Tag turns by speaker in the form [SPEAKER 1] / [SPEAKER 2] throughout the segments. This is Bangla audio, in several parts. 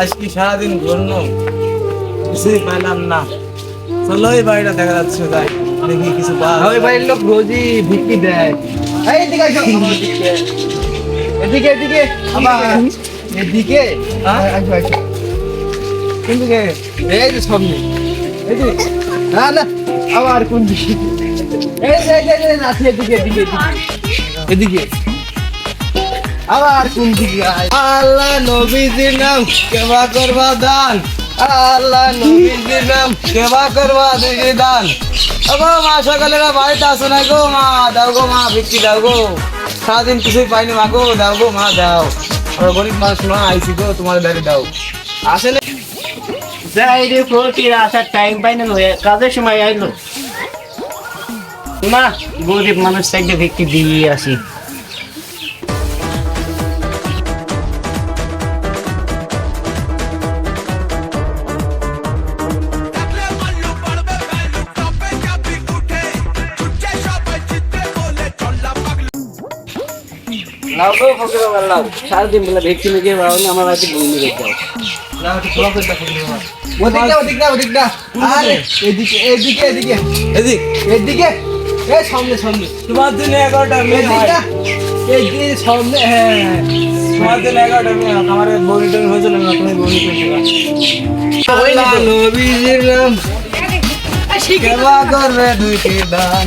[SPEAKER 1] আজকে সারাদিন ঘুরনো কিছুই পাইলাম না। চলো এই বাড়িটা দেখা যাচ্ছে তাই দেখি কিছু
[SPEAKER 2] ওই বাড়ির লোক রোজই ভিক্ষি দেয়। এদিকে এদিকে এদিকে আবার এদিকে।
[SPEAKER 1] হ্যাঁ?
[SPEAKER 2] আসো কোন দিকে? এই যে সামনে। এই যে না না আবার কোন দিকে? এই যে এদিকে এদিকে এদিকে। এদিকে। আবার কোন দিকে?
[SPEAKER 1] আল্লাহ নবীজির নাম কেবা করবা দান। আল্লাহ নবীজির নাম কেবা করবা দিদি দান। ওগো মা সকালেরা বাড়িতে আসো না গো মা, দাও গো মা বিক্রি দাও গো। সারাদিন কিছুই পাইনি মা গো, দাও গো মা, দাও। আমরা গরিব মানুষ মা আইসি গো, তোমার দাঁড়িয়ে দাও। আসলে
[SPEAKER 3] যাই রে ফকির আসার টাইম পাই না হয়ে কাজের সময় আইলো। না গরিব মানুষ সাইডে ভিক্ষি দিয়ে আসি।
[SPEAKER 2] ওদিক না ওদিক না আরে এদিকে এদিকে এদিকে।
[SPEAKER 1] এদিক।
[SPEAKER 2] এদিকে। এই সামনে সামনে।
[SPEAKER 1] তোমার দিন এগারোটা মেয়ে
[SPEAKER 2] এদিক।
[SPEAKER 1] হয়।
[SPEAKER 2] সামনে হ্যাঁ
[SPEAKER 1] তোমার দিন এগারোটা মেয়ে হয়। আমার বনি টনি হয়েছিল না তুমি বনি টনি আল্লাহ। নবীজির নাম কেবা করবে দুইটি দান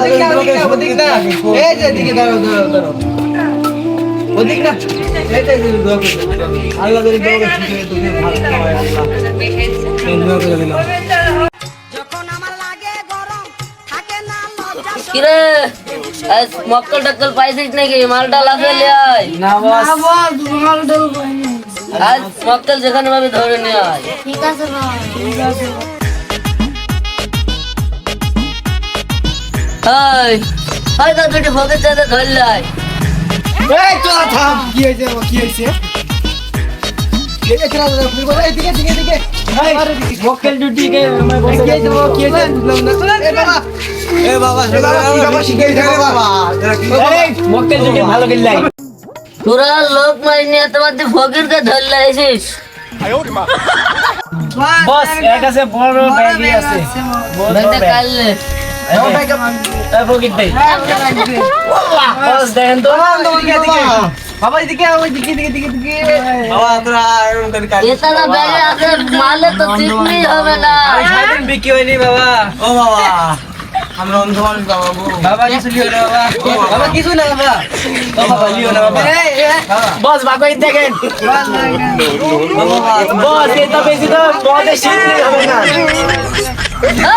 [SPEAKER 2] ওদিক না ওদিক না ওদিক না। এই যে এদিকে দাঁড়াও দাঁড়াও দাঁড়াও। ওদিক না। এই যে দোয়া করে
[SPEAKER 1] আল্লাহ যদি দোয়া করে তুমি ভালো হয় আল্লাহ। দোয়া করে দিলাম।
[SPEAKER 4] কিরে? আজ মক্কল টক্কল পাইছিস নাকি? মালটা লাগে আয়।
[SPEAKER 1] না বস।
[SPEAKER 4] আজ মক্কল যেখানে পাবি ধরে নিয়ে আয়।
[SPEAKER 5] ঠিক আছে ভাই
[SPEAKER 4] হাই হাই তো দুটি ফকের সাথে ধরলে আয়
[SPEAKER 2] এই চল থাম। কি হয়েছে কি হয়েছে?
[SPEAKER 3] কে
[SPEAKER 2] কি কি কি
[SPEAKER 4] তোরা লোক মারি নিয়ে তোমার তুই ফকিরকে ধরলে
[SPEAKER 3] বস এর কাছে বড় ব্যাগি আছে। বড় ব্যাগ। বস
[SPEAKER 2] বাবা এদিকে ওই দিকে দিকে দিকে দিকে
[SPEAKER 1] বাবা তোরা এরকম করে কাজ
[SPEAKER 4] এছাড়া ব্যাগে আছে মালে তো চিকনি হবে না
[SPEAKER 2] সারাদিন বিক্রি হয়নি বাবা
[SPEAKER 1] ও বাবা আমরা অন্ধ মানুষ বাবা
[SPEAKER 2] বাবা কিছু লিও না বাবা বাবা কিছু না বাবা
[SPEAKER 1] ও বাবা লিও না বাবা
[SPEAKER 2] এই এই
[SPEAKER 3] বস দেখেন বস এই বেশি তো বসে শীত হবে না
[SPEAKER 4] না?